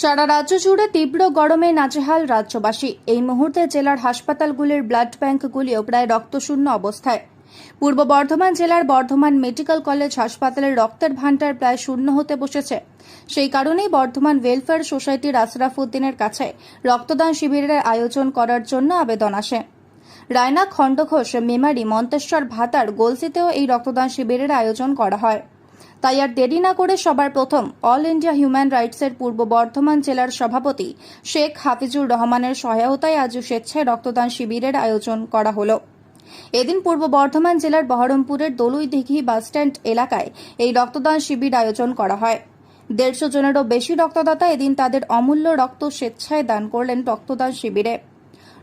সারা রাজ্য জুড়ে তীব্র গরমে নাজেহাল রাজ্যবাসী। এই মুহূর্তে জেলার হাসপাতালগুলির ব্লাড ব্যাংকগুলিও প্রায় রক্তশূন্য অবস্থায়। পূর্ব বর্ধমান জেলার বর্ধমান মেডিকেল কলেজ হাসপাতালের রক্তের ভান্ডার প্রায় শূন্য হতে বসেছে। সেই কারণেই বর্ধমান ওয়েলফেয়ার সোসাইটির আশরাফ উদ্দিনের কাছে রক্তদান শিবিরের আয়োজন করার জন্য আবেদন আসে। রায়না খণ্ডঘোষ মেমারি, মন্তেশ্বর ভাতার গোলসিতেও এই রক্তদান শিবিরের আয়োজন করা হয়। তাই আর দেরি না করে সবার প্রথম অল ইন্ডিয়া হিউম্যান রাইটসের পূর্ব বর্ধমান জেলার সভাপতি শেখ হাফিজুর রহমানের সহায়তায় আজ স্বেচ্ছায় রক্তদান শিবিরের আয়োজন করা হলো। এদিন পূর্ব বর্ধমান জেলার বহরমপুরের দলুইদিঘি বাসস্ট্যান্ড এলাকায় এই রক্তদান শিবির আয়োজন করা হয়। দেড়শো জনেরও বেশি রক্তদাতা এদিন তাদের অমূল্য রক্ত স্বেচ্ছায় দান করলেন রক্তদান শিবিরে।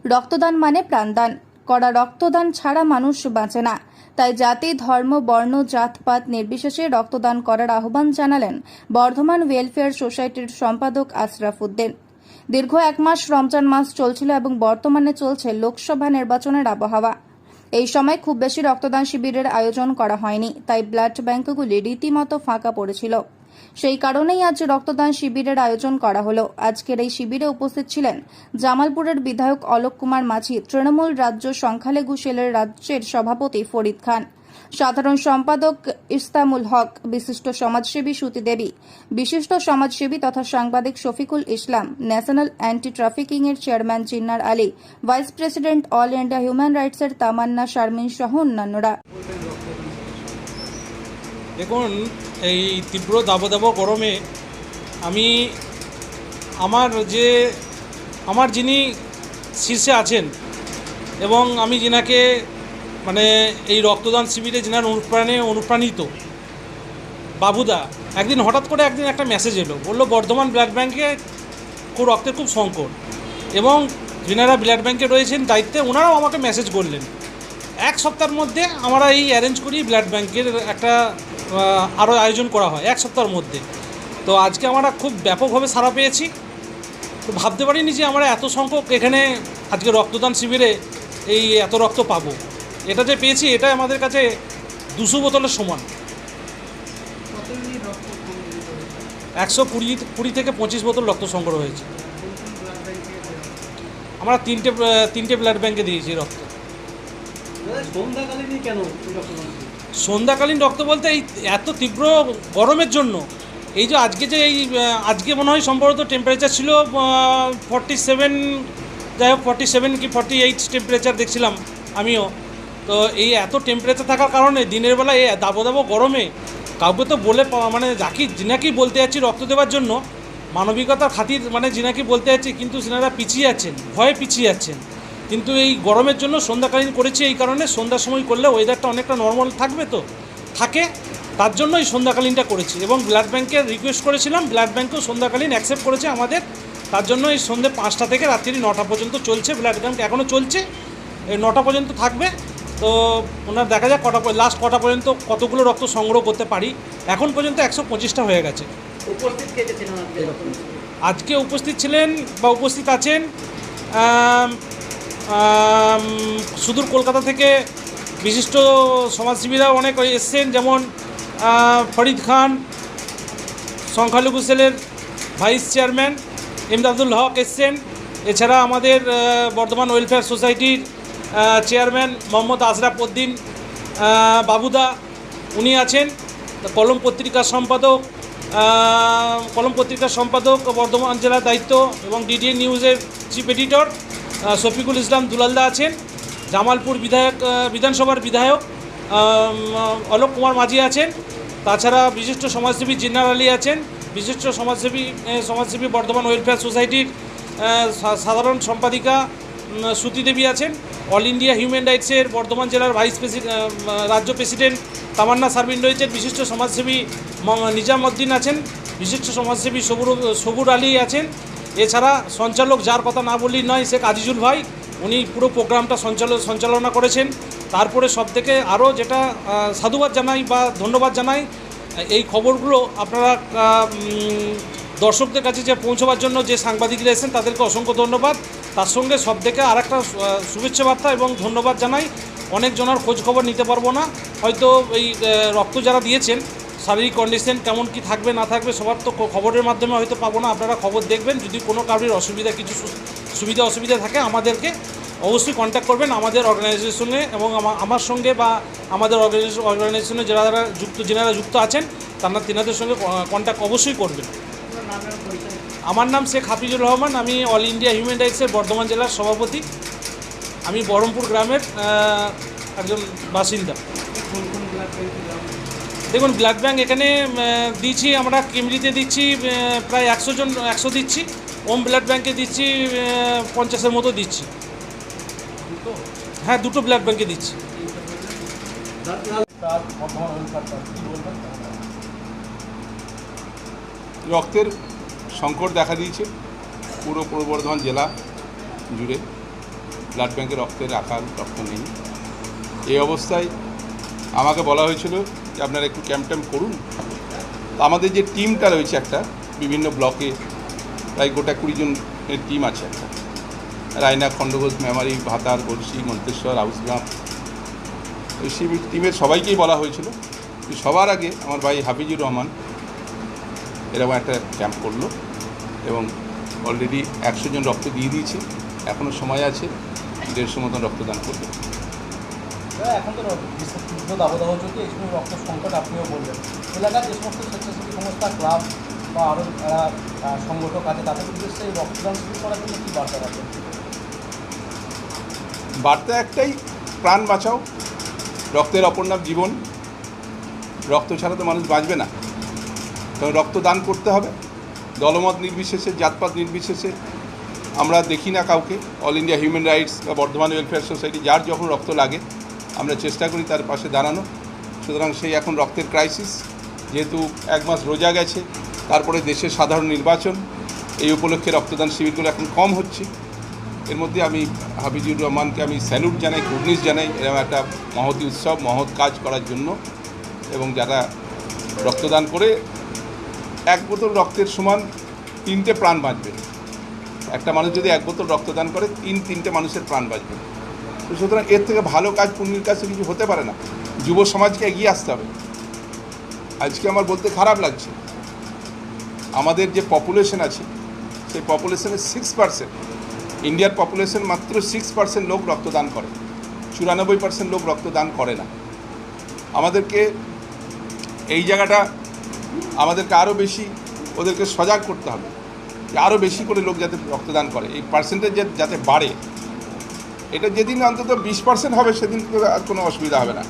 রক্তদান মানে প্রাণদান। করা রক্তদান ছাড়া মানুষ বাঁচে না। তাই জাতি, ধর্ম, বর্ণ জাতপাত নির্বিশেষে রক্তদান করার আহ্বান জানালেন বর্ধমান ওয়েলফেয়ার সোসাইটির সম্পাদক আশরাফ উদ্দিন। দীর্ঘ এক মাস রমজান মাস চলছিল এবং বর্তমানে চলছে লোকসভা নির্বাচনের আবহাওয়া। এই সময় খুব বেশি রক্তদান শিবিরের আয়োজন করা হয়নি, তাই ব্লাড ব্যাংকগুলি রীতিমতো ফাঁকা পড়েছিল। সেই কারণেই আজ রক্তদান শিবিরের আয়োজন করা হলো। আজকের এই শিবিরে উপস্থিত ছিলেন জামালপুরের বিধায়ক অলোক কুমার মাঝি, তৃণমূল রাজ্য সংখ্যালঘু সেলের রাজ্যের সভাপতি ফরিদ খান, সাধারণ সম্পাদক ইস্তামুল হক, বিশিষ্ট সমাজসেবী সুতি দেবী, বিশিষ্ট সমাজসেবী তথা সাংবাদিক Shafikul Islam, national anti trafficking এর chairman Jinnar Ali, vice president all India human রাইটসের Tamanna Sharmin সহ অন্যান্যরা। দেখুন, এই তীব্র দাবদাব গরমে আমি আমার যে, আমার যিনি শীর্ষে আছেন এবং আমি যিনাকে মানে এই রক্তদান শিবিরে যিনার অনুপ্রাণে, অনুপ্রাণিত, বাবুদা, একদিন হঠাৎ করে একদিন একটা মেসেজ এলো, বলল, বর্ধমান ব্লাড খুব রক্তের খুব সংকট এবং যিনারা ব্লাড ব্যাঙ্কে রয়েছেন দায়িত্বে, ওনারাও আমাকে মেসেজ করলেন। এক সপ্তাহের মধ্যে আমরা এই অ্যারেঞ্জ করি ব্লাড ব্যাঙ্কের একটা আরও আয়োজন করা হয়, এক সপ্তাহের মধ্যে। তো আজকে আমরা খুব ব্যাপকভাবে সাড়া পেয়েছি। তো ভাবতে পারিনি যে আমরা এত সংখ্যক এখানে আজকে রক্তদান শিবিরে এই এত রক্ত পাবো। এটা যে পেয়েছি এটা আমাদের কাছে দুশো বোতলের সমান। একশো কুড়ি কুড়ি থেকে পঁচিশ বোতল রক্ত সংগ্রহ হয়েছে। আমরা তিনটে তিনটে ব্লাড ব্যাঙ্কে দিয়েছি রক্ত। কেন? সন্ধ্যাকালীন রক্ত বলতে এই এত তীব্র গরমের জন্য, এই যে আজকে যে এই আজকে মনে হয় সম্ভবত টেম্পারেচার ছিল ফর্টি সেভেন যাই হোক ফর্টি সেভেন কি ফর্টি এইট টেম্পারেচার দেখছিলাম আমিও। তো এই এত টেম্পারেচার থাকার কারণে দিনের বেলা এই দাবো দাবো গরমে কাউকে তো বলে পাওয়া মানে যাকে, যিনাকেই বলতে যাচ্ছি রক্ত দেওয়ার জন্য, মানবিকতার খাতির মানে যিনাকে বলতে যাচ্ছি, কিন্তু সিনারা পিছিয়ে যাচ্ছেন ভয়ে পিছিয়ে যাচ্ছেন কিন্তু এই গরমের জন্য সন্ধ্যাকালীন করেছি এই কারণে সন্ধ্যার সময় করলে ওয়েদারটা অনেকটা নর্মাল থাকবে তো থাকে। তার জন্য এই সন্ধ্যাকালীনটা করেছি এবং ব্লাড ব্যাংকের রিকোয়েস্ট করেছিলাম ব্লাড ব্যাংকও সন্ধ্যাকালীন অ্যাকসেপ্ট করেছে আমাদের। তার জন্য এই সন্ধ্যে পাঁচটা থেকে রাত্রি নটা পর্যন্ত চলছে ব্লাড ব্যাংক এখনও চলছে এই নটা পর্যন্ত থাকবে। তো ওনার দেখা যাক কটা লাস্ট কটা পর্যন্ত কতগুলো রক্ত সংগ্রহ করতে পারি। এখন পর্যন্ত একশো পঁচিশটা হয়ে গেছে। আজকে? উপস্থিত ছিলেন বা উপস্থিত আছেন সুদূর কলকাতা থেকে বিশিষ্ট সমাজসেবীরা অনেক এসছেন, যেমন ফরিদ খান, সংখ্যালঘু সেলের ভাইস চেয়ারম্যান ইমদাদুল হক এসছেন। এছাড়া আমাদের বর্ধমান ওয়েলফেয়ার সোসাইটির চেয়ারম্যান মোহাম্মদ আশরাফ উদ্দিন বাবুদা উনি আছেন। কলম পত্রিকার সম্পাদক কলম পত্রিকার সম্পাদক, বর্ধমান জেলার দায়িত্ব এবং ডিডিএ নিউজের চিফ এডিটর। শফিকুল ইসলাম দুলালদা আছেন, জামালপুর বিধায়ক বিধানসভার বিধায়ক অলোক কুমার মাঝি আছেন, তাছাড়া বিশিষ্ট সমাজসেবী জিন্নার আলী আছেন, বিশিষ্ট সমাজসেবী সমাজসেবী বর্ধমান ওয়েলফেয়ার সোসাইটির সাধারণ সম্পাদিকা শ্রুতি দেবী আছেন, অল ইন্ডিয়া হিউম্যান রাইটসের বর্ধমান জেলার ভাইস রাজ্য প্রেসিডেন্ট তামান্না সারবিন রয়েছেন, বিশিষ্ট সমাজসেবী ম- নিজামউদ্দিন আছেন, বিশিষ্ট সমাজসেবী সবুর সবুর আলী আছেন এছাড়া সঞ্চালক যার কথা না বললেই নয়, শেখ আজিজুল ভাই, উনি পুরো প্রোগ্রামটা সঞ্চাল, সঞ্চালনা করেছেন। তারপরে সব থেকে আরও যেটা সাধুবাদ জানাই বা ধন্যবাদ জানাই এই খবরগুলো আপনারা দর্শকদের কাছে যে পৌঁছবার জন্য যে সাংবাদিকরা এসেছেন, তাদেরকে অসংখ্য ধন্যবাদ। তার সঙ্গে সব থেকে আর একটা শুভেচ্ছা বার্তা এবং ধন্যবাদ জানাই অনেক জনার খোঁজ খবর নিতে পারব না। হয়তো এই রক্ত যারা দিয়েছেন শারীরিক কন্ডিশন কেমন, কি থাকবে, না থাকবে, সবার তো খবরের মাধ্যমে হয়তো পাবো না। আপনারা খবর দেখবেন, যদি কোনো কারোর অসুবিধা, কিছু সুবিধা, অসুবিধা থাকে আমাদেরকে অবশ্যই কন্ট্যাক্ট করবেন আমাদের অর্গানাইজেশনে এবং আমার সঙ্গে বা আমাদের অর্গানাইজেশন যারা যারা যুক্ত, যেনারা যুক্ত আছেন, তারা তেনাদের সঙ্গে কন্ট্যাক্ট অবশ্যই করবেন। আমার নাম শেখ হাফিজুর রহমান, আমি অল ইন্ডিয়া হিউম্যান রাইটসের বর্ধমান জেলার সভাপতি। আমি বহরমপুর গ্রামের একজন বাসিন্দা। দেখুন ব্লাড ব্যাঙ্ক এখানে দিচ্ছি আমরা কেমরিতে দিচ্ছি প্রায় একশো জন একশো দিচ্ছি ওম ব্লাড ব্যাঙ্কে দিচ্ছি পঞ্চাশের মতো দিচ্ছি। হ্যাঁ দুটো ব্লাড ব্যাঙ্কে দিচ্ছি। রক্তের সংকট দেখা দিয়েছে পুরো পূর্ব বর্ধমান জেলা জুড়ে। ব্লাড ব্যাঙ্কে রক্তের আকার রক্ত নেই। এই অবস্থায় আমাকে বলা হয়েছিল আপনারা একটু ক্যাম্প ট্যাম্প করুন। আমাদের যে টিমটা রয়েছে একটা, বিভিন্ন ব্লকে প্রায় গোটা কুড়ি জনের টিম আছে একটা। রায়না, খণ্ডঘোষ, মেমারি, ভাতার গলসি মন্তেশ্বর আউসগ্রাম সেই টিমের সবাইকেই বলা হয়েছিল। সবার আগে আমার ভাই হাফিজুর রহমান এরকম একটা ক্যাম্প করল এবং অলরেডি একশো জন রক্ত দিয়ে দিয়েছে। এখনও সময় আছে, দেড়শো মতন রক্তদান করবে। এখন তো তীব্র দাবদাহ চলছে এই সময় রক্ত সংকট আপনিও বললেন। এলাকার যে সমস্ত স্বেচ্ছাসেবী সংস্থা, ক্লাব বা আরও যারা সংগঠক আছে, তাদের উদ্দেশ্যে এই রক্তদান শুরু করার জন্য কী বার্তা রাখবেন? বার্তা একটাই, প্রাণ বাঁচাও। রক্তের অপর নাম জীবন। রক্ত ছাড়া তো মানুষ বাঁচবে না। তবে রক্তদান করতে হবে। দলমত নির্বিশেষে, জাতপাত নির্বিশেষে। আমরা দেখি না কাউকে। অল ইন্ডিয়া হিউম্যান রাইটস বা বর্ধমান ওয়েলফেয়ার সোসাইটি যার যখন রক্ত লাগে আমরা চেষ্টা করি তার পাশে দাঁড়ানো সুতরাং সেই এখন রক্তের ক্রাইসিস যেহেতু এক মাস রোজা গেছে, তারপরে দেশের সাধারণ নির্বাচন, এই উপলক্ষে রক্তদান শিবিরগুলো এখন কম হচ্ছে। এর মধ্যে আমি হাফিজুর রহমানকে আমি স্যালুট জানাই কুর্নিশ জানাই এরকম একটা মহতি উৎসব, মহৎ কাজ করার জন্য। এবং যারা রক্তদান করে, এক বোতল রক্তের সমান তিনটে প্রাণ বাঁচবে। একটা মানুষ যদি এক বোতল রক্তদান করে, তিন তিনটে মানুষের প্রাণ বাঁচবে। সুতরাং এর থেকে ভালো কাজ পুণ্যের কাছে কিছু হতে পারে না। যুব সমাজকে এগিয়ে আসতে হবে। আজকে আমার বলতে খারাপ লাগছে। আমাদের যে পপুলেশন আছে, সেই পপুলেশনের সিক্স পার্সেন্ট ইন্ডিয়ার পপুলেশন মাত্র সিক্স পার্সেন্ট লোক রক্তদান করে। চুরানব্বই পার্সেন্ট লোক রক্তদান করে না। আমাদেরকে এই জায়গাটা, আমাদেরকে আরও বেশি ওদেরকে সজাগ করতে হবে। আরও বেশি করে লোক যাতে রক্তদান করে। এই পার্সেন্টেজ যাতে বাড়ে এটা যেদিন অন্তত বিশ পার্সেন্ট হবে, সেদিন আর কোনো অসুবিধা হবে না।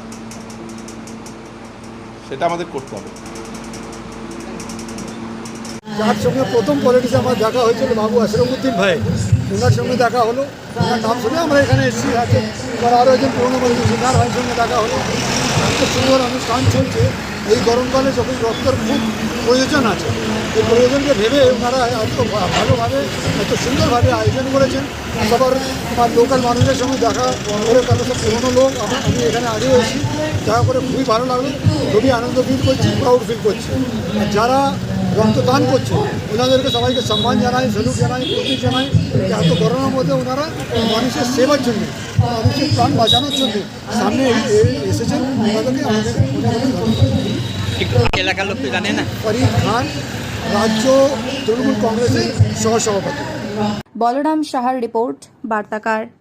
সেটা আমাদের করতে হবে। যার সঙ্গে প্রথম পলিটিক্স আমার দেখা হয়েছিল বাবু আশরফুদ্দিন ভাই, ওনার সঙ্গে দেখা হলো। ওনার নাম শুনে আমরা এখানে এসেছি আছে আরও একজন পুরনো পলিটিক্স সিনার ভাইয়ের সঙ্গে দেখা হলো। এত সুন্দর অনুষ্ঠান চলছে। এই গরমকালে যখন রক্তের খুব প্রয়োজন আছে, এই প্রয়োজনকে ভেবে ওনারা এত ভালোভাবে, এত সুন্দরভাবে আয়োজন করেছেন। সবার আমার লোকাল মানুষের সঙ্গে দেখা করে তাদের সব পুরনো লোক, আমি এখানে আগে এসেছি, দেখা করে খুবই ভালো লাগল, খুবই আনন্দ ফিল করছি প্রাউড ফিল করছি। যারা রক্তদান করছে, ওনাদেরকে সবাইকে সম্মান জানাই স্যালুট জানাই প্রতীক জানাই এত গরমের মধ্যে ওনারা মানুষের সেবার জন্য, মানুষের প্রাণ বাঁচানোর জন্য সামনে এসেছেন। ওনাদেরকে আমাদের। এলাকার লোক তো জানে না। ফরিদ খান রাজ্য তৃণমূল কংগ্রেসের সহসভাপতি। বলরাম সাহার রিপোর্ট বার্তাকার।